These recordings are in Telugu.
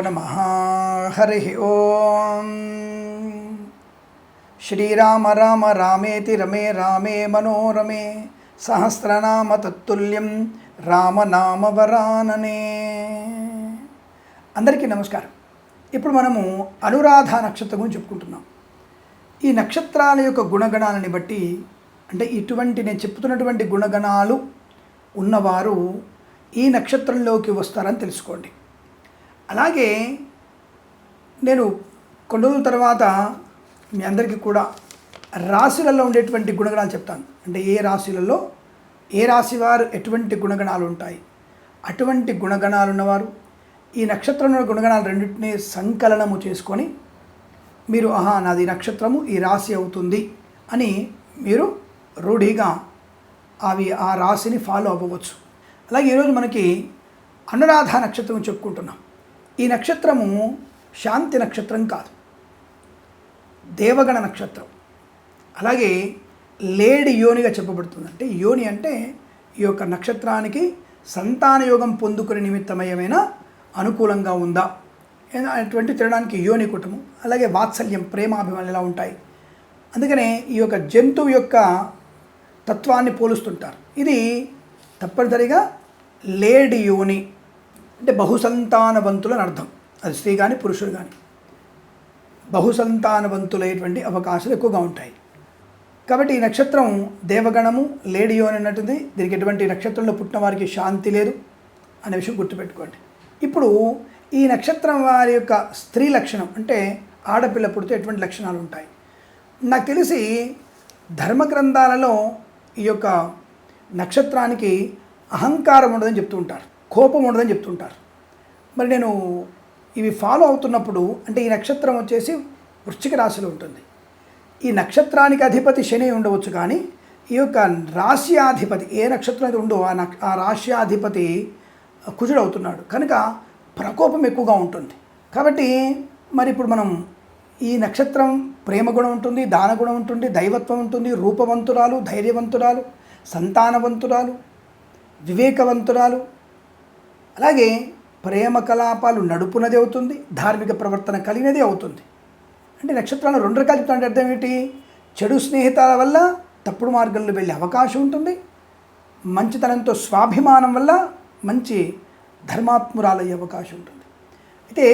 నమ హరి ఓం శ్రీరామ రామ రామేతి రమే రామే మనోరమే సహస్రనామ తత్తుల్యం రామనామ వరాననే అందరికీ నమస్కారం. ఇప్పుడు మనము అనురాధ నక్షత్రం గురించి చెప్పుకుంటున్నాం. ఈ నక్షత్రాల యొక్క గుణగణాలని బట్టి అంటే ఇటువంటి నేను చెప్తున్నటువంటి గుణగణాలు ఉన్నవారు ఈ నక్షత్రంలోకి వస్తారని తెలుసుకోండి. అలాగే నేను కొన్ని రోజుల తర్వాత మీ అందరికీ కూడా రాశులలో ఉండేటువంటి గుణగణాలు చెప్తాను. అంటే ఏ రాశులలో ఏ రాశి వారు ఎటువంటి గుణగణాలు ఉంటాయి? అటువంటి గుణగణాలు ఉన్నవారు ఈ నక్షత్రంలో గుణగణాలు రెండింటినీ సంకలనము చేసుకొని మీరు ఆహా నాది నక్షత్రము ఈ రాశి అవుతుంది అని మీరు రూఢిగా అవి ఆ రాశిని ఫాలో అవ్వవచ్చు. అలాగే ఈరోజు మనకి అనురాధ నక్షత్రం చెప్పుకుంటున్నాం. ఈ నక్షత్రము శాంతి నక్షత్రం కాదు. దేవగణ నక్షత్రం. అలాగే లేడి యోనిగా చెప్పబడుతుంది అంటే యోని అంటే ఈ యొక్క నక్షత్రానికి సంతాన యోగం పొందుకునే నిమిత్తమయమైన అనుకూలంగా ఉందా? అటువంటి తినడానికి యోని కుటుంబం అలాగే వాత్సల్యం ప్రేమాభిమానులు ఎలా ఉంటాయి. అందుకనే ఈ యొక్క జంతువు యొక్క తత్వాన్ని పోలుస్తుంటారు. ఇది తప్పనిసరిగా లేడి యోని. అంటే బహుసంతానవంతులని అర్థం అది స్త్రీ కానీ పురుషుడు కానీ బహుసంతానవంతులైనటువంటి అవకాశాలు ఎక్కువగా ఉంటాయి. కాబట్టి ఈ నక్షత్రం దేవగణము లేడియో అని అన్నట్టుంది. దీనికి ఎటువంటి నక్షత్రంలో పుట్టిన వారికి శాంతి లేదు అనే విషయం గుర్తుపెట్టుకోండి. ఇప్పుడు ఈ నక్షత్రం వారి యొక్క స్త్రీ లక్షణం అంటే ఆడపిల్ల పుడితే ఎటువంటి లక్షణాలు ఉంటాయి? నాకు తెలిసి ధర్మ గ్రంథాలలో ఈ యొక్క నక్షత్రానికి అహంకారం ఉండదని చెప్తూ ఉంటారు. కోపం ఉండదని చెప్తుంటారు. మరి నేను ఇవి ఫాలో అవుతున్నప్పుడు అంటే ఈ నక్షత్రం వచ్చేసి వృశ్చిక రాశిలో ఉంటుంది. ఈ నక్షత్రానికి అధిపతి శని ఉండవచ్చు కానీ ఈ యొక్క రాశ్యాధిపతి ఏ నక్షత్రం అయితే ఉండో ఆ నక్ష ఆ రాశ్యాధిపతి కుజుడు అవుతున్నాడు. కనుక ప్రకోపం ఎక్కువగా ఉంటుంది. కాబట్టి మరి ఇప్పుడు మనం ఈ నక్షత్రం ప్రేమ గుణం ఉంటుంది దాన గుణం ఉంటుంది దైవత్వం ఉంటుంది రూపవంతురాలు ధైర్యవంతురాలు సంతానవంతురాలు వివేకవంతురాలు అలాగే ప్రేమ కలాపాలు నడుపునది అవుతుంది ధార్మిక ప్రవర్తన కలిగినది అవుతుంది. అంటే నక్షత్రాలు రెండు రకాలు చెప్తానంటే అర్థం ఏంటి? చెడు స్నేహితాల వల్ల తప్పుడు మార్గంలో వెళ్ళే అవకాశం ఉంటుంది. మంచితనంతో స్వాభిమానం వల్ల మంచి ధర్మాత్మురాలయ్యే అవకాశం ఉంటుంది. అయితే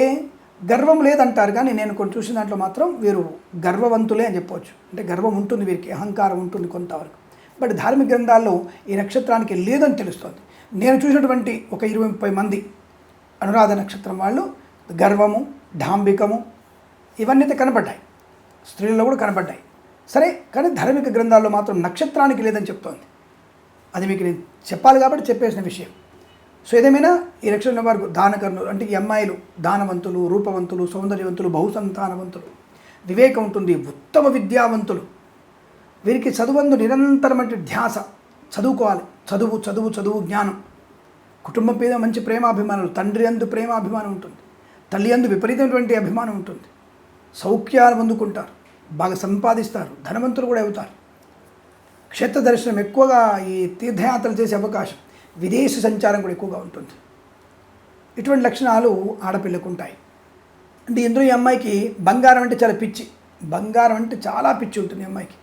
గర్వం లేదంటారు కానీ నేను కొన్ని చూసిన దాంట్లో మాత్రం వీరు గర్వవంతులే అని చెప్పవచ్చు. అంటే గర్వం ఉంటుంది వీరికి అహంకారం ఉంటుంది కొంతవరకు. బట్ ధార్మిక గ్రంథాల్లో ఈ నక్షత్రానికి లేదని తెలుస్తుంది. నేను చూసినటువంటి ఒక ఇరవై ముప్పై మంది అనురాధ నక్షత్రం వాళ్ళు గర్వము డాంబికము ఇవన్నీ అయితే కనపడ్డాయి స్త్రీలలో కూడా కనపడ్డాయి సరే కానీ ధార్మిక గ్రంథాల్లో మాత్రం నక్షత్రానికి లేదని చెప్తోంది. అది మీకు నేను చెప్పాలి కాబట్టి చెప్పేసిన విషయం. సో ఏదేమైనా ఈ నక్షత్రం వారు దానకర్ణులు అంటే ఈ అమ్మాయిలు దానవంతులు రూపవంతులు సౌందర్యవంతులు బహుసంతానవంతులు వివేకం ఉంటుంది ఉత్తమ విద్యావంతులు. వీరికి చదువందు నిరంతరమైన ధ్యాస. చదువుకోవాలి. చదువు చదువు చదువు జ్ఞానం. కుటుంబం మీద మంచి ప్రేమాభిమానాలు తండ్రి అందు ప్రేమాభిమానం ఉంటుంది. తల్లి అందు విపరీతమైనటువంటి అభిమానం ఉంటుంది. సౌఖ్యాలు పొందుకుంటారు. బాగా సంపాదిస్తారు. ధనవంతులు కూడా అవుతారు. క్షేత్ర దర్శనం ఎక్కువగా ఈ తీర్థయాత్రలు చేసే అవకాశం. విదేశీ సంచారం కూడా ఎక్కువగా ఉంటుంది. ఇటువంటి లక్షణాలు ఆడపిల్లకు ఉంటాయి. అంటే ఇందులో ఈ అమ్మాయికి బంగారం అంటే చాలా పిచ్చి. బంగారం అంటే చాలా పిచ్చి ఉంటుంది ఈ అమ్మాయికి.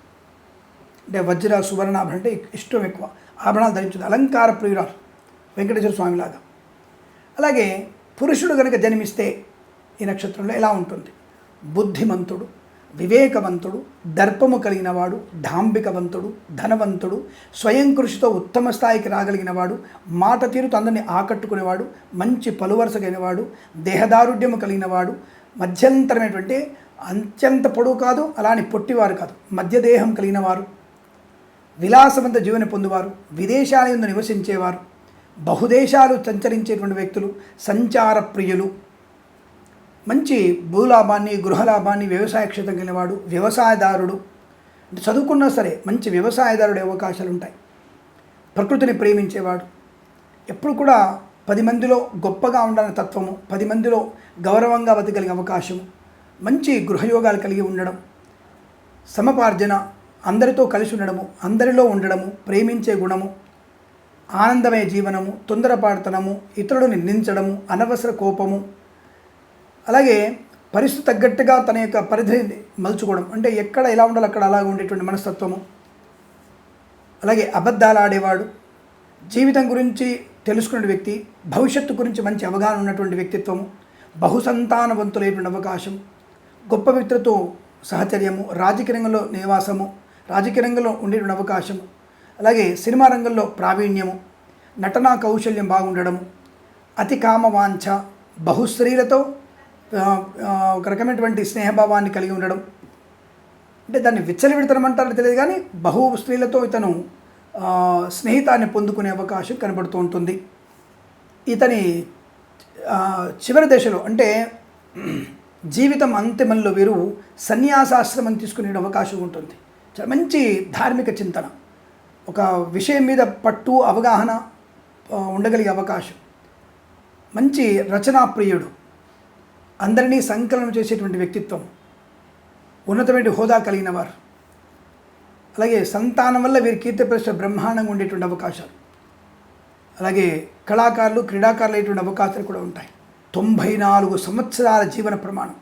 అంటే వజ్ర సువర్ణాభరణ అంటే ఇష్టం ఎక్కువ. ఆభరణాలు ధరించుంది. అలంకార ప్రియురాలు వెంకటేశ్వర స్వామిలాగా. అలాగే పురుషుడు కనుక జన్మిస్తే ఈ నక్షత్రంలో ఎలా ఉంటుంది? బుద్ధిమంతుడు వివేకవంతుడు దర్పము కలిగినవాడు డాంబికవంతుడు ధనవంతుడు స్వయం కృషితో ఉత్తమ స్థాయికి రాగలిగినవాడు మాట తీరుతో అందరినీ ఆకట్టుకునేవాడు మంచి పలువరస కలిగినవాడు దేహదారుఢ్యము కలిగినవాడు మధ్యంతరమైనటువంటి అత్యంత పొడవు కాదు అలాని పొట్టివారు కాదు మధ్యదేహం కలిగినవారు విలాసవంత జీవన పొందువారు విదేశాల యందు నివసించేవారు బహుదేశాలు సంచరించేటువంటి వ్యక్తులు సంచార ప్రియులు. మంచి భూలాభాన్ని గృహలాభాన్ని వ్యవసాయ క్షేత్రం కలిగినవాడు వ్యవసాయదారుడు. చదువుకున్నా సరే మంచి వ్యవసాయదారుడే అవకాశాలు ఉంటాయి. ప్రకృతిని ప్రేమించేవాడు. ఎప్పుడు కూడా పది మందిలో గొప్పగా ఉండాలని తత్వము పది మందిలో గౌరవంగా బతకగలిగే అవకాశము మంచి గృహయోగాలు కలిగి ఉండడం సమపార్జన అందరితో కలిసి ఉండడము అందరిలో ఉండడము ప్రేమించే గుణము ఆనందమయ జీవనము తొందరపాటుతనము ఇతరులను నిందించడము అనవసర కోపము అలాగే పరిస్థితి తగ్గట్టుగా తన యొక్క పరిధిని మలుచుకోవడం. అంటే ఎక్కడ ఎలా ఉండాలో అక్కడ అలాగ ఉండేటువంటి మనస్తత్వము. అలాగే అబద్ధాలు ఆడేవాడు జీవితం గురించి తెలుసుకునే వ్యక్తి భవిష్యత్తు గురించి మంచి అవగాహన ఉన్నటువంటి వ్యక్తిత్వము బహుసంతానవంతులైనటువంటి అవకాశం గొప్ప వ్యక్తులతో సహచర్యము రాజకీయ రంగంలో నివాసము రాజకీయ రంగంలో ఉండేటువంటి అవకాశం. అలాగే సినిమా రంగంలో ప్రావీణ్యము నటనా కౌశల్యం బాగుండడము అతి కామవాంఛ బహుశ్రీలతో ఒక రకమైనటువంటి స్నేహభావాన్ని కలిగి ఉండడం. అంటే దాన్ని విచ్చలవిడతనం అంటారో తెలియదు కానీ బహు స్త్రీలతో ఇతను స్నేహితాన్ని పొందుకునే అవకాశం కనబడుతూ ఉంటుంది. ఇతని చివరి దశలో అంటే జీవితం అంతిమంలో వీరు సన్యాసాశ్రమం తీసుకునే అవకాశం ఉంటుంది. మంచి ధార్మిక చింతన. ఒక విషయం మీద పట్టు అవగాహన ఉండగలిగే అవకాశం. మంచి రచనా ప్రియుడు అందరినీ సంకలనం చేసేటువంటి వ్యక్తిత్వం. ఉన్నతమైన హోదా కలిగిన వారు అలాగే సంతానం వల్ల వీరి కీర్తి ప్రశ్న బ్రహ్మాండంగా ఉండేటువంటి అవకాశాలు. అలాగే కళాకారులు క్రీడాకారులు అయ్యేటువంటి అవకాశాలు కూడా ఉంటాయి. తొంభై నాలుగు సంవత్సరాల జీవన ప్రమాణం.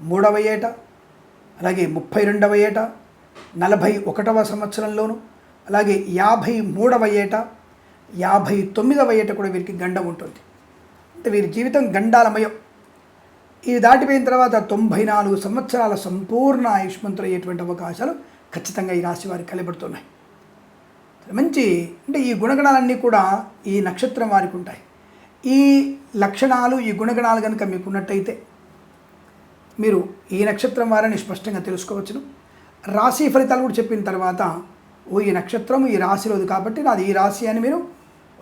మూడవ ఏట అలాగే ముప్పై రెండవ ఏట నలభై ఒకటవ సంవత్సరంలోను అలాగే యాభై మూడవ ఏట యాభై తొమ్మిదవ ఏట కూడా వీరికి గండం ఉంటుంది. అంటే వీరి జీవితం గండాలమయం. ఇది దాటిపోయిన తర్వాత తొంభై నాలుగు సంవత్సరాల సంపూర్ణ ఆయుష్మంతులు అయ్యేటువంటి అవకాశాలు ఖచ్చితంగా ఈ రాశి వారికి కలబడుతున్నాయి. మంచి అంటే ఈ గుణగణాలన్నీ కూడా ఈ నక్షత్రం వారికి ఉంటాయి. ఈ లక్షణాలు ఈ గుణగణాలు కనుక మీకు ఉన్నట్టయితే మీరు ఈ నక్షత్రం వారని స్పష్టంగా తెలుసుకోవచ్చును. రాశి ఫలితాలు కూడా చెప్పిన తర్వాత ఓ ఈ నక్షత్రం ఈ రాశిలోది కాబట్టి నాది ఈ రాశి అని మీరు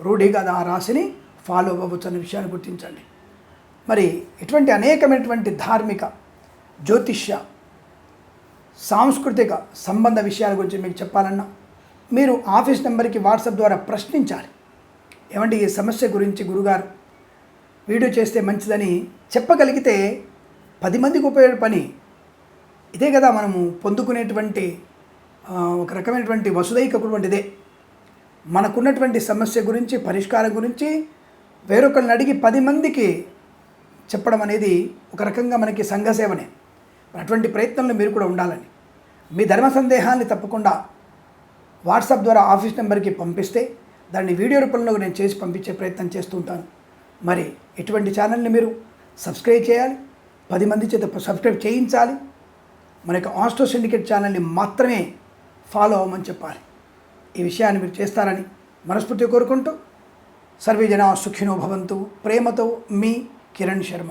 రూఢిగా ఆ రాశిని ఫాలో అవ్వచ్చు అనే విషయాన్ని గుర్తించండి. మరి ఇటువంటి అనేకమైనటువంటి ధార్మిక జ్యోతిష్య సాంస్కృతిక సంబంధ విషయాల గురించి మీకు చెప్పాలన్నా మీరు ఆఫీస్ నెంబర్కి వాట్సాప్ ద్వారా ప్రశ్నించాలి. ఏమంటే ఈ సమస్య గురించి గురుగారు? వీడియో చేస్తే మంచిదని చెప్పగలిగితే పది మందికి ఉపయోగ పని ఇదే కదా మనము పొందుకునేటువంటి ఒక రకమైనటువంటి వసుదైకటువంటిదే మనకున్నటువంటి సమస్య గురించి పరిష్కారం గురించి వేరొకరిని అడిగి పది మందికి చెప్పడం అనేది ఒక రకంగా మనకి సంఘసేవనే అటువంటి ప్రయత్నంలో మీరు కూడా ఉండాలని. మీ ధర్మ సందేహాన్ని తప్పకుండా వాట్సాప్ ద్వారా ఆఫీస్ నెంబర్కి పంపిస్తే దాన్ని వీడియో రూపంలో నేను చేసి పంపించే ప్రయత్నం చేస్తూ ఉంటాను. మరి ఇటువంటి ఛానల్ని మీరు సబ్స్క్రైబ్ చేయాలి. పది మంది చేత సబ్స్క్రైబ్ చేయించాలి. మన యొక్క ఆస్ట్రో సిండికేట్ ఛానల్ని మాత్రమే ఫాలో అవ్వమని చెప్పాలి. ఈ విషయాన్ని మీరు చేస్తారని మనస్ఫూర్తిగా కోరుకుంటూ సర్వే జనా సుఖినో భవంతు ప్రేమతో మీ కిరణ్ శర్మ.